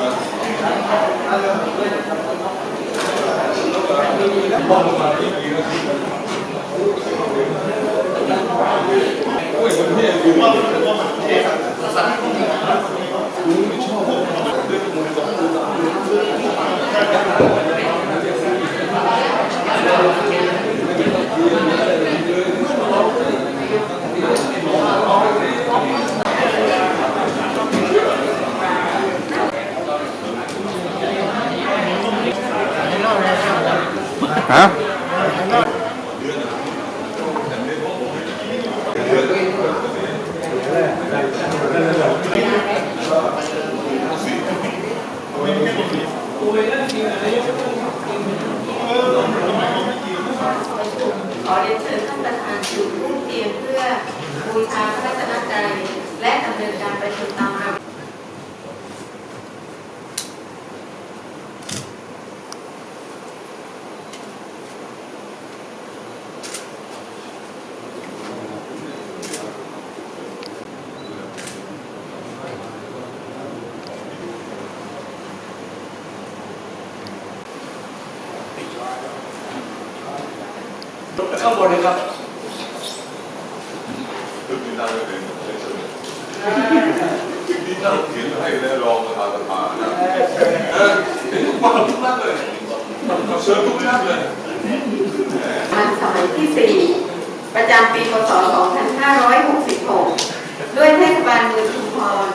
ฮะ ขอเรียนเชิญท่านประธานจุดรูปเทียนเพื่อบูชาพระรัตนตรัยและดำเนินการประชุมตามระเบียบ ข้างบนเลยครับคือมีนั่งเป็นเฉยๆที่นั่งเขียนให้ได้รองประธานสภานะเออทุกวันทุกนัดเลยเชิญทุกนัดเลยมันสมัยที่4ประจำปีพศ 2566 ด้วยเทศบาลเมืองชุมพร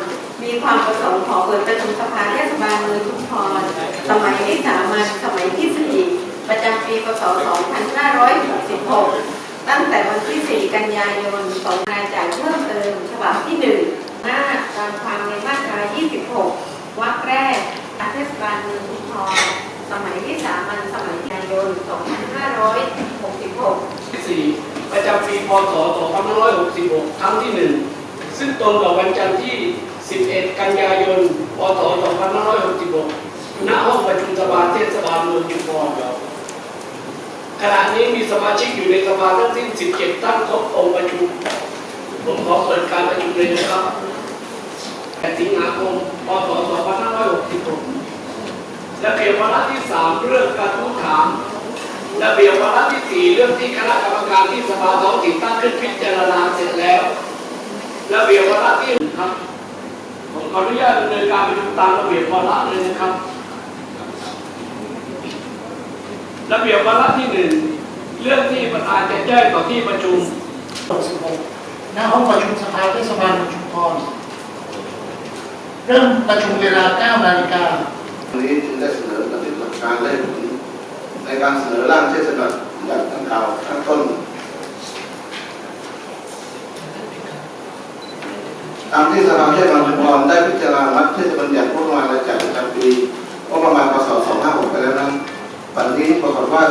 มีความประสงค์ขอเปิดประชุมสภาเทศบาลเมืองชุมพร สมัยที่สามัญสมัยที่4 ประจำปีพศ 2566 ตั้งแต่วันที่ 4 กันยายน2รายจ่ายเพิ่มเติมฉบับที่ 1 หน้าตามความในมาตรา 26 วรรคแรกเทศบาลเมืองชุมพรสมัยที่สามัญสมัยกันยายน 2566ที่สี่ประจำปีพศ 2566 ครั้งที่หนึ่งซึ่งตรงกับวันจันทร์ที่ 11 กันยายน พศ 2566 ณ ห้องประชุมสภาเทศบาลเมืองชุมพรครับ ขณะนี้มีสมาชิกอยู่ในสภาทั้งสิ้น 17ท่านครบองค์ประชุม ผมขอเปิดการประชุมเลยนะครับ8สิงหาคมพศ2566และเพียงวาระที่ 3 เรื่องการทุกถามระเบียบวาระที่สี่เรื่องที่คณะกรรมการที่สภาท้องถิ่นตั้งขึ้นพิจารณาเสร็จแล้วระเบียบวาระที่ครับผมขออนุญาตดำเนินการประชุมตามระเบียบวาระเลยนะครับ ระเบียบวาระที่หนึ่งเรื่องที่ประธานจะแจ้งต่อที่ประชุม 66ณห้องประชุมสภาเทศบาลเมืองชุมพรเริ่มประชุมเวลา 9 นาฬิกาวันนี้จึงได้เสนอปฏิบัติการได้ผลในการเสนอร่างเทศบัญญัติดังกล่าวข้างต้น ตามที่สภาเทศบาลชุมพรได้พิจารณามัดเทศบัญญัติงบประมาณรายจ่ายประจำปีงบประมาณพศ2566ไปแล้วนั้นปัจจุบันนี้ปรากฏว่า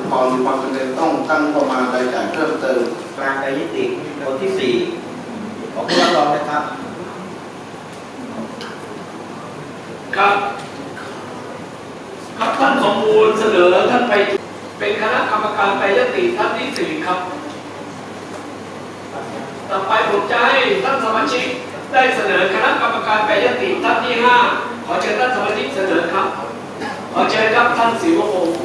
เทศบาลชุมพรมีความจำเป็นต้องตั้งงบประมาณรายจ่ายเพิ่มเติมกลางกายติคนที่สี่ของผู้รับรองนะครับครับครับท่านสมบูรณ์เสนอท่านไปเป็นคณะกรรมการไปยติท่านที่สี่ครับ ต่อไปผมจะให้ท่านสมาชิกได้เสนอคณะกรรมการไปยติท่านที่ห้าขอเชิญท่านสมาชิกเสนอครับ ขอเชิญครับท่านศิวพงศ์